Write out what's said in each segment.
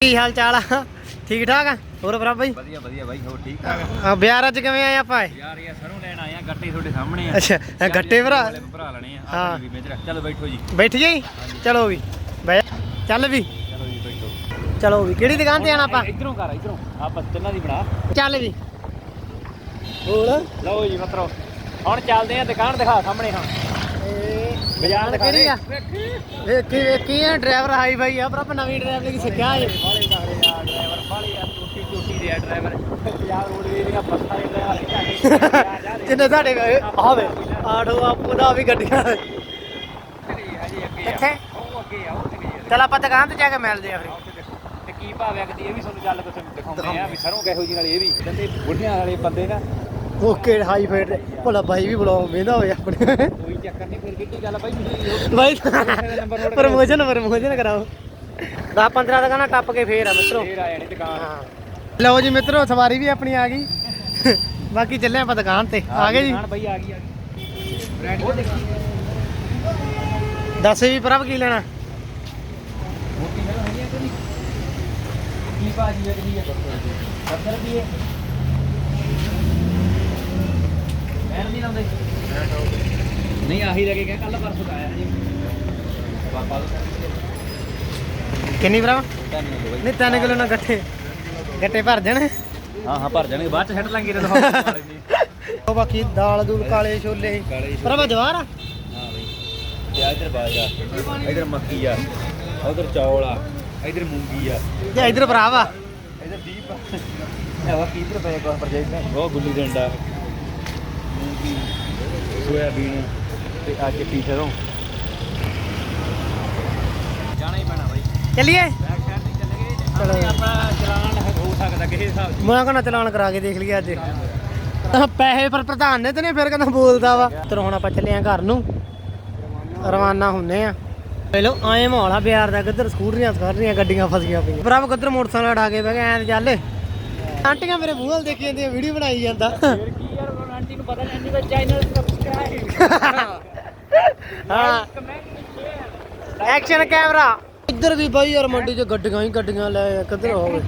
ਕੀ ਹਾਲ ਚਾਲ ਆ? ਠੀਕ ਠਾਕ ਆ? ਹੋਰ ਭਰਾ ਬਾਈ? ਵਧੀਆ ਵਧੀਆ ਬਾਈ ਹੋਰ ਠੀਕ ਠਾਕ? ਆ ਬਿਆਰ ਅੱਜ ਕਿਵੇਂ ਆਏ ਆਪਾਂ? ਯਾਰ ਇਹ ਸਰੋਂ ਲੈਣ ਆਏ ਆ ਗੱਟੇ ਤੁਹਾਡੇ ਸਾਹਮਣੇ ਆ। ਅੱਛਾ ਇਹ ਗੱਟੇ ਭਰਾ? ਭਰਾ ਲੈਣੇ ਆ ਹਾਂ। ਵੀ ਵਿੱਚ ਚਲੋ ਬੈਠੋ ਜੀ। ਬੈਠ ਜਾਈ ਚਲੋ ਵੀ। ਬੈ ਚੱਲ ਵੀ। ਚਲੋ ਜੀ ਬੈਠੋ। ਚਲੋ ਵੀ। ਕਿਹੜੀ ਦੁਕਾਨ ਤੇ ਆਣਾ ਆਪਾਂ? ਇਧਰੋਂ ਕਰ ਇਧਰੋਂ। ਆਪਾਂ ਤਿੰਨਾਂ ਦੀ ਬਣਾ। ਚੱਲ ਵੀ। ਹੋਰ ਲਓ ਜੀ ਮਤਰੋ। ਹੁਣ ਚੱਲਦੇ ਆ ਦੁਕਾਨ ਦਿਖਾ ਸਾਹਮਣੇ ਹਾਂ। ਦਿਖਾ ਕਿਹੜੀ ਆ? ਵੇਖੀ ਵੇਖੀ ਆ ਡਰਾਈਵਰ ਹਾਈ ਬਾਈ ਆ ਪਰ ਨਵੀਂ ਡਰਾਈਵਰ ਸਿੱਖਿਆ ਜੇ ਬਾਲੇ ਆ ਡਰਾਈਵਰ ਬਾਲੇ ਆ ਟੋਟੀ ਟੋਟੀ ਦੇ ਡਰਾਈਵਰ। ਯਾਰ ਰੋਡ ਦੀਆਂ ਬੱਸਾਂ ਦੇ ਡਰਾਈਵਰ ਜਿੰਨੇ ਸਾਡੇ ਆਵੇ ਆਟੋ ਆਪੋ ਦਾ ਵੀ ਗੱਡੀਆਂ ਕਿੱਥੇ? ਉਹ ਅੱਗੇ ਆ ਉਹ ਚੱਲ ਆਪਾਂ ਦੁਕਾਨ ਤੇ ਜਾ ਕੇ ਮਿਲਦੇ ਆ ਫਿਰ। ਤੇ ਕੀ ਭਾਵ ਹੈ ਇਹ ਵੀ ਤੁਹਾਨੂੰ ਗੱਲ ਕੁਝ ਦਿਖਾਉਂਦੇ ਆ ਵੀ ਸਰੋਂ ਕਿਹੋ ਜੀ ਨਾਲ ਇਹ ਵੀ ਕਹਿੰਦੇ ਬੁੱਢਿਆਂ ਵਾਲੇ ਬੰਦੇ ਨਾ। ਓਕੇ ਹਾਈ ਫਾਈਟ ਭੋਲਾ ਬਾਈ ਵੀ ਬੁਲਾਓ ਵੇਂਦਾ ਹੋਵੇ ਆਪਣੇ। ਚੱਕਰ ਨਹੀਂ ਫਿਰ ਕਿੱਡੀ ਗੱਲ ਆ ਬਾਈ? ਤੁਸੀਂ ਬਾਈ ਨੰਬਰ ਨੋਟ ਪ੍ਰਮੋਸ਼ਨ ਪ੍ਰਮੋਸ਼ਨ ਕਰਾਓ। 10 15 ਦੁਕਾਨਾਂ ਟੱਪ ਕੇ ਫੇਰ ਆ ਮਿੱਤਰੋ। ਫੇਰ ਆ ਜਾਣੀ ਦੁਕਾਨ। ਹਾਂ। ਲਓ ਜੀ ਮਿੱਤਰੋ ਸਵਾਰੀ ਵੀ ਆਪਣੀ ਆ ਗਈ। ਬਾਕੀ ਚੱਲੇ ਆਪਾਂ ਦੁਕਾਨ ਤੇ। ਆ ਗਏ ਜੀ। ਬਾਈ ਆ ਗਈ ਆ ਗਈ। ਬ੍ਰਾਂਡ ਉਹ ਦੇਖੀ। ਦੱਸ ਵੀ ਪ੍ਰਭ ਕੀ ਲੈਣਾ? ਮੋਟੀ ਹੈ ਕਿ ਨਹੀਂ? ਕੀ ਭਾਜੀ ਹੈ ਕਿ 70 ਰੁਪਏ ਮੈਂ ਨਹੀਂ ਲਾਉਂਦੇ ਨਹੀਂ ਆਹੀ ਲੈ ਕੇ ਗਿਆ ਕੱਲ ਪਰਸੋਂ ਦਾ ਆਇਆ ਜੀ ਦਾ ਕਿੰਨੀ ਬਾਈ। ਨਹੀਂ 3 ਕਿਲੋ ਨਾਲ ਗੱਟੇ ਗੱਟੇ ਭਰ ਜਾਣ। ਹਾਂ ਹਾਂ ਭਰ ਜਾਣਗੇ ਬਾਅਦ ਚ ਛੱਡ ਲਾਂਗੇ ਜਦੋਂ ਉਹ ਬਾਕੀ ਦਾਲ ਦੂਲ ਕਾਲੇ ਛੋਲੇ। ਪ੍ਰਭ ਜਵਾਰ ਆ? ਹਾਂ ਬਈ। ਤੇ ਇਧਰ ਬਾਜਰਾ ਇਧਰ ਮੱਕੀ ਆ ਉਧਰ ਚੌਲ ਆ ਇਧਰ ਮੂੰਗੀ ਆ। ਤੇ ਇਧਰ ਭਰਾ ਵਾ। ਇਧਰ ਦੀਪ ਆ। ਇਹ ਵਾ ਕੀ ਇਧਰ ਪਿਆ ਕੋਲ ਪ੍ਰੋਜੈਕਟ ਹੈ ਉਹ ਗੁੱਲੀ ਡੰਡਾ। ਮੂੰਗੀ ਸੋਇਆਬੀਨ। ਤੇ ਆ ਚਿੱਟੀ ਸਰੋਂ ਜਾਣਾ ਹੀ ਪੈਣਾ ਬਾਈ। ਚੱਲੀਏ? ਬੈਕ ਸਾਈਡ ਤੇ ਚੱਲੇ ਗਏ ਚਲੋ। ਚਲੋ ਆਪਾਂ ਚਲਾਨ ਹੋ ਸਕਦਾ ਕਿਸੇ ਹਿਸਾਬ ਨਾਲ ਮੈਂ ਕਹਿੰਦਾ ਚਲਾਨ ਕਰਾ ਕੇ ਦੇਖ ਲਈਏ ਅੱਜ। ਤਾਂ ਪੈਸੇ ਪਰ ਪ੍ਰਧਾਨ ਨੇ ਤੇ ਫਿਰ ਕਹਿੰਦਾ ਬੋਲਦਾ ਵਾ। ਤੇ ਹੁਣ ਆਪਾਂ ਚੱਲੇ ਆਂ ਘਰ ਨੂੰ। ਰਵਾਨਾ ਹੁੰਨੇ ਆ। ਪਹਿਲੋ ਆਏ ਮਾਹੌਲ ਆ ਬਿਆਰ ਦਾ ਕਿੱਧਰ ਸਕੂਟਰੀਆਂ ਸਕਾਰੀਆਂ ਗੱਡੀਆਂ ਫਸੀਆਂ ਪਈਆਂ। ਭਰਾ ਕਿੱਧਰ ਮੋਟਰਸਾਈਕਲ ਅੜਾ ਕੇ ਬਹਿ ਗਏ ਐਂ ਚੱਲ। ਆਂਟੀਆਂ ਮੇਰੇ ਮੂੰਹ ਵੱਲ ਦੇਖੀ ਜਾਂਦੀਆਂ ਵੀਡੀਓ ਬਣਾਈ ਜਾਂਦਾ। ਫਿਰ ਕੀ ਯਾਰ ਆਂਟੀ ਨੂੰ ਪਤਾ ਨਹੀਂ ਦਾ ਚੈਨਲ ਸਬਸਕ੍ਰਾਈਬ ਹਾਂ। ਐਕਸ਼ਨ ਕੈਮਰਾ ਇੱਧਰ ਵੀ ਬਾਈ ਯਾਰ ਮੰਡੀ 'ਚ ਗੱਡੀਆਂ ਹੀ ਗੱਡੀਆਂ ਲੈ ਕਿੱਧਰ ਹੋਵੇ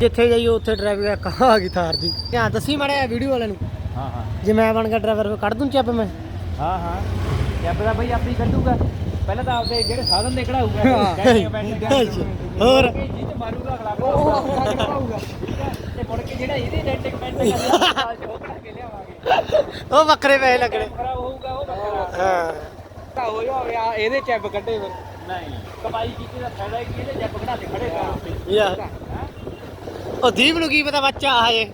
ਜਿੱਥੇ ਜਾਈਏ ਉੱਥੇ ਟ੍ਰੈਫਿਕ ਇੱਕ ਆ ਗਈ ਥਾਰ ਦੀ। ਧਿਆਨ ਦੱਸੀ ਮੜਿਆ ਵੀਡੀਓ ਵਾਲੇ ਨੂੰ। ਹਾਂ ਹਾਂ। ਜੇ ਮੈਂ ਬਣ ਗਿਆ ਡਰਾਈਵਰ ਕੱਢ ਦੂੰ ਚੱਪ ਮੈਂ। ਹਾਂ ਹਾਂ। ਕੈਬ ਦਾ ਬਈ ਆਪਣੀ ਕੱਢੂਗਾ। ਪਹਿਲਾਂ ਤਾਂ ਆਪਦੇ ਜਿਹੜੇ ਸਾਧਨ ਦੇ ਕਢਾਊਗਾ ਹੋਰ? ਜੀ ਤੇ ਮਾਰੂਗਾ ਅਗਲਾ ਕਢਾਊਗਾ ਤੇ ਮੁੜ ਕੇ ਜਿਹੜਾ ਇਹਦੇ ਡੈਂਟ ਕਮੈਂਟ ਕਰਦਾ ਉਹ ਕਢਾ ਕੇ ਲਿਆਵਾਂਗੇ। ਉਹ ਵੱਖਰੇ ਪੈਸੇ ਲੱਗਣੇ। ਖਰਾਬ ਹੋਊਗਾ ਉਹ ਬੱਕਰਾ ਹਾਂ। ਤਾਂ ਹੋ ਜਾ ਆ ਇਹਦੇ ਚੈਪ ਕੱਢੇ ਫਿਰ। ਨਹੀਂ। ਕਮਾਈ ਕੀਤੀ ਦਾ ਫਾਇਦਾ ਕੀ ਇਹਦੇ ਚੈਪ ਕਢਾ ਕੇ ਖੜੇ ਕਰ। ਯਾਰ ਉਹ ਦੀਪ ਨੂੰ ਕੀ ਪਤਾ ਬੱਚਾ ਆ ਜੇ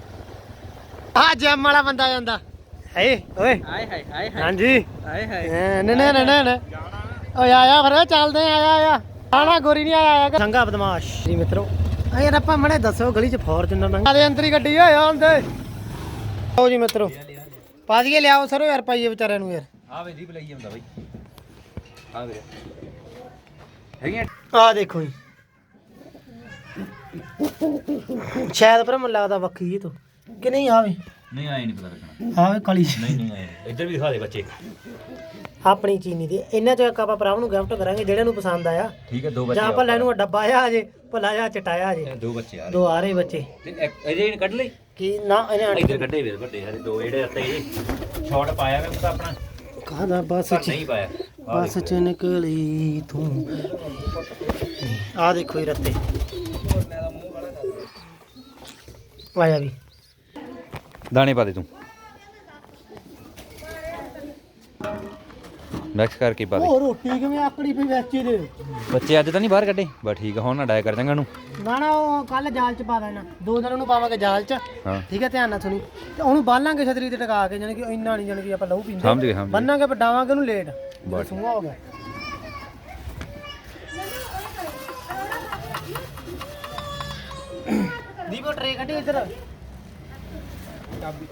ਆ ਜੈਮ ਵਾਲਾ ਬੰਦਾ ਜਾਂਦਾ। ਹਏ ਓਏ। ਆਏ ਹਾਏ ਆਏ ਹਾਂਜੀ। ਆਏ ਹਾਏ। ਨਾ ਨਾ ਨਾ ਨਾ ਓਏ ਆਇਆ ਫਿਰ ਚੱਲਦੇ ਆ, ਆਇਆ ਆਇਆ। ਆਣਾ ਗੋਰੀ ਨਹੀਂ ਆਇਆ ਆਇਆ ਸੰਗਾ ਬਦਮਾਸ਼। ਜੀ ਮਿੱਤਰੋ। ਆ ਯਾਰ ਆਪਾਂ ਮੜੇ ਦੱਸੋ ਗਲੀ ਚ ਫੋਰਚੂਨਰ ਨੰਗ। ਆਦੇ ਅੰਦਰ ਹੀ ਗੱਡੀ ਹੋਇਆ ਹੁੰਦੇ ਆਓ ਜੀ ਮਿੱਤਰੋ। ਪਾ ਦਈਏ ਲਿਆਓ ਸਰੋ ਯਾਰ ਪਾਈਏ ਵਿਚਾਰਿਆਂ ਨੂੰ ਯਾਰ। ਆ ਵੇ ਦੀਪ ਲਈ ਜਾਂਦਾ ਬਾਈ। ਆ ਵੀਰੇ ਹੈਗੀਆਂ? ਆ ਦੇਖੋ ਜੀ। ਸ਼ਾਇਦ ਪਰ ਮੈਨੂੰ ਲੱਗਦਾ ਵੱਖੀ ਇਹ ਤੋਂ। ਕਿ ਨਹੀਂ ਆਵੇ ਨਹੀਂ ਆਏ ਨਹੀਂ ਪਤਾ ਲੱਗਣਾ। ਆਵੇ ਕਾਲੀ ਨਹੀਂ ਨਹੀਂ ਆਏ ਇੱਧਰ ਵੀ ਦਿਖਾ ਦੇ ਬੱਚੇ। ਆਪਣੀ ਚੀਨੀ ਦੇ। ਇਹਨਾਂ ਚੋਂ ਇੱਕ ਆਪਾਂ ਨੂੰ ਗਿਫਟ ਕਰਾਂਗੇ ਜਿਹੜੇ ਨੂੰ ਪਸੰਦ ਆਇਆ। ਠੀਕ ਹੈ ਦੋ ਜਾਂ ਆਪਾਂ ਲੈ ਨੂੰ ਡੱਬਾ ਆ ਜੇ ਭਲਾ ਜਾ ਚਟਾਇਆ ਜੇ ਦੋ ਬੱਚੇ ਆ ਦੋ ਆ ਰਹੇ ਬੱਚੇ। ਤੇ ਇੱਕ ਕੱਢ ਲਈ? ਕੀ ਨਾ ਇਹਨੇ ਇੱਧਰ ਕੱਢੇ ਵੇ ਵੱਡੇ ਹਰੇ ਦੋ ਜਿਹੜੇ ਇਹ ਸ਼ਾਟ ਪਾਇਆ ਵੇ ਉਹ ਤਾਂ ਆਪਣਾ। ਕਾਹਦਾ ਬਸ ਚ ਨਹੀਂ ਪਾਇਆ। ਬਸ ਚ ਨਿਕਲੀ ਤੂੰ। ਆ ਦੇਖੋ ਇਹ ਰੱਤੇ। ਆਇਆ ਵੀ। ਦਾਣੇ ਪਾ ਦੇ ਤੂੰ। ਮਿਕਸ ਕਰਕੇ ਪਾ ਦੇ? ਉਹ ਰੋਟੀ ਕਿਵੇਂ ਆਕੜੀ ਪਈ ਵਿੱਚ ਦੇ ਬੱਚੇ ਅੱਜ ਤਾਂ ਨਹੀਂ ਬਾਹਰ ਕੱਢੇ? ਬਸ ਠੀਕ ਆ ਹੁਣ ਨਾ ਡਾਇਆ ਕਰ ਜਾਂਗਾ ਨੂੰ ਨਾ ਨਾ ਉਹ ਕੱਲ ਜਾਲ ਚ ਪਾ ਦੇਣਾ। ਦੋ ਦਿਨ ਉਹਨੂੰ ਪਾਵਾਂਗੇ ਜਾਲ ਚ। ਹਾਂ। ਠੀਕ ਹੈ ਧਿਆਨ ਨਾਲ ਸੁਣੀ। ਤੇ ਉਹਨੂੰ ਬਾਲਾਂਗੇ ਛਤਰੀ ਤੇ ਟਕਾ ਕੇ ਜਾਨੀ ਕਿ ਇੰਨਾ ਨਹੀਂ ਜਾਨੀ ਕਿ ਆਪਾਂ ਲਹੂ ਪੀਂਦੇ। ਸਮਝ ਗਏ ਸਮਝ ਗਏ। ਬੰਨਾਂਗੇ ਪਟਾਵਾਂਗੇ ਉਹਨੂੰ ਲੇਟ। ਬਸ। ਸੂਆ ਹੋ ਗਿਆ। ਦੀਪੋ ਟਰੇ ਕੱਢੀ ਇੱਧਰ। ਚਾਬੀ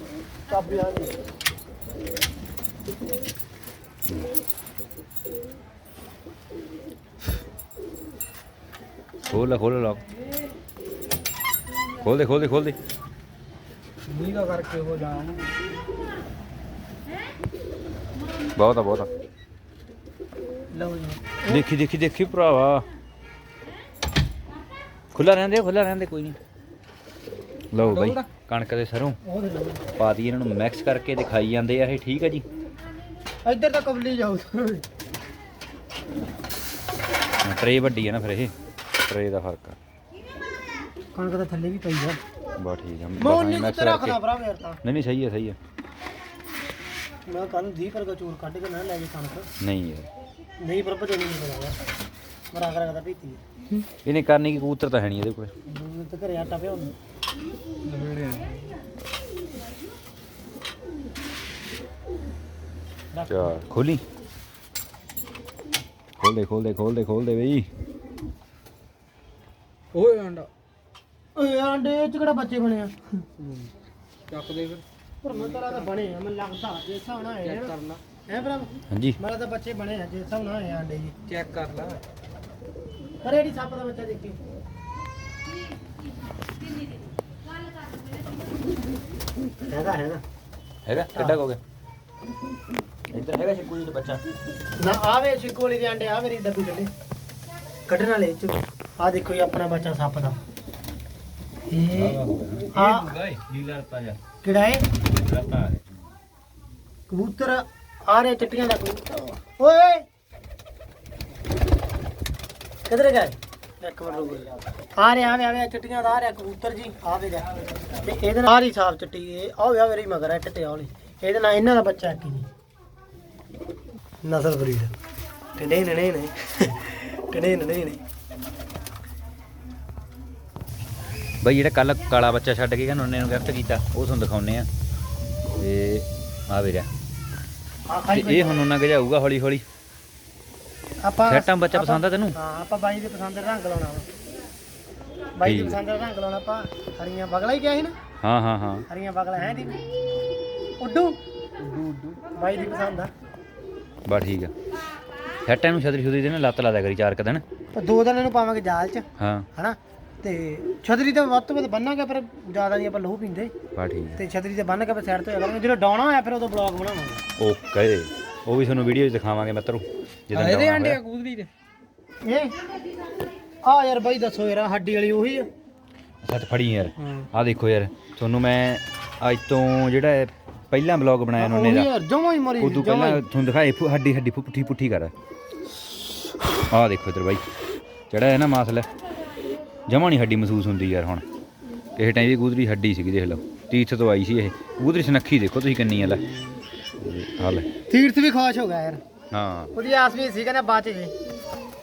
ਚਾਬੀ ਆ ਗਈ। ਖੋਲ ਖੋਲ ਲੌਕ ਖੋਲ ਦੇ ਖੋਲ ਦੇ ਖੋਲ ਦੇ ਨੀਗਾ ਕਰਕੇ ਹੋ ਜਾਵਾਂ ਬਹੁਤ ਆ ਬਹੁਤ। ਆ ਲਓ ਜੀ। ਦੇਖੀ ਦੇਖੀ ਦੇਖੀ ਭਰਾਵਾ। ਖੁੱਲਾ ਰਹਿੰਦੇ ਖੁੱਲਾ ਰਹਿੰਦੇ ਕੋਈ ਨਹੀਂ। ਲਓ ਬਾਈ ਕਣਕ ਦੇ ਸਰੋਂ। ਪਾ ਦੀ ਇਹਨਾਂ ਨੂੰ ਮਿਕਸ ਕਰਕੇ ਦਿਖਾਈ ਜਾਂਦੇ ਆ ਇਹ ਠੀਕ ਹੈ ਜੀ? ਇੱਧਰ ਤਾਂ ਕਬਲੀ ਜਾਊ। ਟਰੇ ਵੱਡੀ ਹੈ ਨਾ ਫਿਰ ਇਹ। ਟਰੇ ਦਾ ਫ਼ਰਕ ਆ। ਕਣਕ ਤਾਂ ਥੱਲੇ ਵੀ ਪਈ ਆ। ਬਾ ਠੀਕ ਆ ਮੈਂ ਉਨੀ ਮਿਕਸ ਕੁ ਰੱਖਦਾ ਭਰਾ ਮੇਰ ਤਾਂ। ਨਹੀਂ ਨਹੀਂ ਸਹੀ ਹੈ ਸਹੀ ਹੈ ਮੈਂ ਕੱਲ ਨੂੰ 20 ਕਰਗਾ ਚੂਰ ਕੱਢ ਕੇ ਨਾ ਲੈ ਜੇ ਕਣਕ। ਨਹੀਂ ਯਾਰ। ਨਹੀਂ ਪਰ ਭਜਣੀ ਨਹੀਂ ਪਤਾ ਮਰਾ ਕਰ ਕਰਦਾ ਪੀਤੀ ਇਹਨੇ ਕਰਨੀ ਕੀ ਕਬੂਤਰ ਤਾਂ ਹੈ ਨਹੀਂ ਇਹਦੇ ਕੋਲ। ਤਾਂ ਘਰੇ ਆਟਾ ਪਿਆ ਹੁੰਦਾ ਚਾ ਖੋਲੀ ਖੋਲ ਦੇ ਖੋਲ ਦੇ ਖੋਲ ਦੇ ਖੋਲ ਦੇ ਬਈ ਓਏ ਆਂਡਾ। ਓਏ ਆਂਡੇ ਚ ਕਿਹੜਾ ਬੱਚੇ ਬਣੇ ਆ? ਚੱਕ ਦੇ ਫਿਰ। ਪਰ ਮੈਂ ਤਾਂ ਲੱਗਦਾ ਬਣੇ ਆ ਮੈਨੂੰ ਲੱਗਦਾ ਜੇ ਹਿਸਾਬ ਨਾਲ ਆਏ ਕਰਨਾ ਹੈ ਭਰਾ? ਹਾਂਜੀ। ਮੇਰਾ ਤਾਂ ਬੱਚੇ ਬਣੇ ਆ ਜੇ ਹਿਸਾਬ ਨਾਲ ਆਏ ਆ ਆਂਡੇ ਜੀ। ਚੈੱਕ ਕਰ ਲੈ। ਅਰੇ ਡੀ ਸੱਪ ਦਾ ਬੱਚਾ ਦੇਖੀ। ਹੈਗਾ ਹੈਗਾ। ਹੈਗਾ ਕਿੱਡਾ ਹੋ ਗਿਆ? ਇੱਧਰ ਹੈਗਾ ਸ਼ਿਕੂ ਜੀ ਦਾ ਬੱਚਾ। ਨਾ ਆਵੇ ਸ਼ਿਕੋਲੀ ਦੇ ਆਂਡੇ ਆ ਮੇਰੀ ਡੱਬੀ ਕੱਢੇ ਕੱਢਣ ਵਾਲੇ ਚ ਆ ਦੇਖੋ ਜੀ ਆਪਣਾ ਬੱਚਾ ਸੱਪ ਦਾ। ਇਹ ਆ ਗਾਇ ਨੀਲਾ ਰਤਾ ਜਾ ਕਿਹੜਾ ਹੈ ਰਤਾ ਹੈ ਕਬੂਤਰ ਆ ਰਿਹਾ ਚਿੱਟੀਆਂ ਦਾ ਕਬੂਤਰ। ਓਏ! ਕਿਧਰ ਗਏ ਇੱਕ ਮਿੰਟ ਰੁਕੋ ਆ ਰਿਹਾ ਆ ਰਿਹਾ ਆ ਰਿਹਾ ਚਿੱਟੀਆਂ ਦਾ ਆ ਰਿਹਾ ਕਬੂਤਰ ਜੀ। ਆ ਵੇ ਰਿਹਾ ਤੇ ਇਹਦੇ ਨਾਲ ਆ ਰਹੀ ਸਾਫ਼ ਚਿੱਟੀ ਇਹ ਆ ਹੋਇਆ ਮੇਰੀ ਮਗਰ ਇਹਦੇ ਨਾਲ ਇਹਨਾਂ ਦਾ ਬੱਚਾ ਕੀ ਨਸਲ ਬਰੀਡ। ਨਹੀਂ ਨਹੀਂ ਨਹੀਂ ਨਹੀਂ ਨਹੀਂ ਨਹੀਂ ਬਈ ਜਿਹੜਾ ਕੱਲ ਕਾਲਾ ਬੱਚਾ ਛੱਡ ਕੇ ਕਹਿੰਦਾ ਉਹਨੇ ਨੂੰ ਗਿਫਟ ਕੀਤਾ ਉਹ ਤੁਹਾਨੂੰ ਦਿਖਾਉਨੇ ਆ ਤੇ ਆ ਵੀਰਿਆ ਆ ਤੇ ਇਹ ਹੁਣ ਉਹਨਾਂ ਗਜਾਊਗਾ ਹੌਲੀ ਹੌਲੀ ਆਪਾਂ ਸੈਟਾਂ ਬੱਚਾ ਪਸੰਦ ਆ ਤੈਨੂੰ? ਹਾਂ ਆਪਾਂ ਬਾਈ ਦੇ ਪਸੰਦ ਦਾ ਰੰਗ ਲਾਉਣਾ ਵਾ। ਬਾਈ ਦੇ। ਪਸੰਦ ਦਾ ਰੰਗ ਲਾਉਣਾ ਆਪਾਂ ਹਰੀਆਂ ਬਗਲਾ ਹੀ ਕਿਹਾ ਸੀ ਨਾ? ਹਾਂ ਹਾਂ ਹਾਂ। ਹਰੀਆਂ ਬਗਲਾ ਹੈ ਦੀ ਉੱਡੂ ਉੱਡੂ। ਬਾਈ ਦੀ ਪਸੰਦ ਆ। ਬਾ ਠੀਕ ਆ। ਸੈਟਾਂ ਨੂੰ ਛਤਰੀ ਛੁਤਰੀ ਦੇ ਨਾ ਲੱਤ ਲਾ ਦਿਆ ਕਰੀ ਚਾਰ ਕੁ ਦਿਨ। ਪਰ ਦੋ ਦਿਨ ਇਹਨੂੰ ਪਾਵਾਂਗੇ ਜਾਲ 'ਚ ਹਾਂ। ਹਨਾ? ਤੇ ਛਤਰੀ ਤੇ ਵੱਧ ਤੋਂ ਵੱਧ ਬੰਨਾਂਗੇ ਪਰ ਜ਼ਿਆਦਾ ਨਹੀਂ ਆਪਾਂ ਲਹੂ ਪੀਂਦੇ। ਬਾ ਠੀਕ ਤੇ ਛਤਰੀ ਤੇ ਬੰਨ ਕੇ ਆਪਾਂ ਸਾਈਡ ਤੋਂ ਜਾ ਕਰਾਂਗੇ। ਜਦੋਂ ਡਾਉਣਾ ਹੋਇਆ ਫਿਰ ਉਦੋਂ ਬਲੌਗ ਬਣਾਵਾਂਗੇ। ਓਕੇ ਉਹ ਵੀ ਤੁਹਾਨੂੰ ਵੀਡੀਓ 'ਚ ਦਿਖਾਵਾਂਗੇ ਮਿੱਤਰੋ ਜਦੋਂ ਇਹਦੇ ਆਂਡੇ। ਆ ਦੇ। ਇਹ? ਆ ਯਾਰ ਬਾਈ ਦੱਸੋ ਯਾਰ ਹੱਡੀ ਵਾਲੀ ਉਹੀ ਆ। ਸੱਚ ਫੜੀ ਯਾਰ। ਹਾਂ। ਆ ਦੇਖੋ ਯਾਰ ਤੁਹਾਨੂੰ ਮੈਂ ਅੱਜ ਤੋਂ ਜਿਹੜਾ ਇਹ ਪਹਿਲਾ ਬਲੌਗ ਬਣਾਇਆ ਉਹਨੇ ਉਹੀ ਦਾ। ਯਾਰ ਜਮਾ ਹੀ ਮਰੀ ਉਦੋਂ ਪਹਿਲਾਂ ਤੁਹਾਨੂੰ ਦਿਖਾਏ ਫੁ- ਹੱਡੀ ਹੱਡੀ ਫੁ- ਪੁੱਠੀ ਪੁੱਠੀ ਕਰ। ਆ ਦੇਖੋ ਇਧਰ ਬਾਈ ਜਿਹੜਾ ਹੈ ਨਾ ਮਾਸਲ ਜਮਾ ਨਹੀਂ ਹੱਡੀ ਮਹਿਸੂਸ ਹੁੰਦੀ ਯਾਰ ਹੁਣ। ਕਿਸੇ ਟਾਈਮ ਵੀ ਗੂਦਰੀ ਹੱਡੀ ਸੀਗੀ ਦੇਖ ਲਓ। ਤੀਰਥ ਤੋਂ ਆਈ ਸੀ ਇਹ। ਗੂਦਰੀ ਸੁਨੱਖੀ ਦੇਖੋ ਤੁਸੀਂ ਕਿੰਨੀ ਆ ਲੈ ਆ ਲੈ। ਤੀਰਥ ਵੀ ਖਾਸ਼ ਹੋ ਗਿਆ ਯਾਰ। ਹਾਂ। ਉਹਦੀ ਆਸ ਵੀ ਸੀ ਕਹਿੰਦਾ ਬਚ ਜੇ।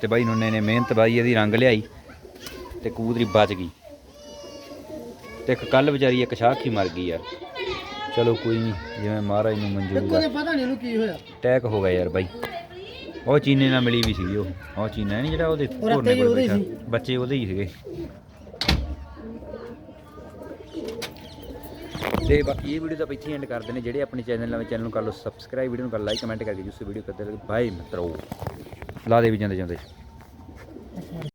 ਤੇ ਬਾਈ ਨੁੰਨੇ ਨੇ ਮਿਹਨਤ ਬਾਈ ਇਹਦੀ ਰੰਗ ਲਿਆਈ ਤੇ ਕੂਦਰੀ ਬਚ ਗਈ। ਤੇ ਇੱਕ ਕੱਲ ਵਿਚਾਰੀ ਇੱਕ ਸ਼ਾਖੀ ਮਰ ਗਈ ਯਾਰ। ਚਲੋ ਕੋਈ ਨਹੀਂ ਜਿਵੇਂ ਮਹਾਰਾਜ ਨੂੰ ਮਨਜ਼ੂਰ ਇੱਕੋ ਆ। ਪਤਾ ਨਹੀਂ ਉਹਨੂੰ ਕੀ ਹੋਇਆ। ਅਟੈਕ ਹੋ ਗਿਆ ਯਾਰ ਬਾਈ। ਉਹ ਚੀਨੇ ਨਾਲ ਮਿਲੀ ਵੀ ਸੀਗੀ ਉਹ। ਉਹ ਚੀਨਾ ਨਹੀਂ ਜਿਹੜਾ ਉਹਦੇ ਕੋਲ ਬੈਠਾ। ਬੱਚੇ ਉਹਦੇ ਹੀ ਸੀਗੇ। ਤੇ ਬਾਕੀ ਇਹ ਵੀਡੀਓ ਤਾਂ ਇੱਥੇ ਐਂਡ ਕਰਦੇ ਨੇ ਜਿਹੜੇ ਆਪਣੇ ਚੈਨਲ ਨਵੇਂ ਚੈਨਲ ਨੂੰ ਕਰ ਲਓ ਸਬਸਕ੍ਰਾਈਬ ਵੀਡੀਓ ਨੂੰ ਕਰ ਲਾਈਕ ਕਮੈਂਟ ਕਰਕੇ ਜੁਸ ਵੀਡੀਓ ਕਰਦੇ ਬਾਏ ਮਿੱਤਰੋ। ਲਾ ਦੇ ਵੀ ਜਾਂਦੇ ਜਾਂਦੇ।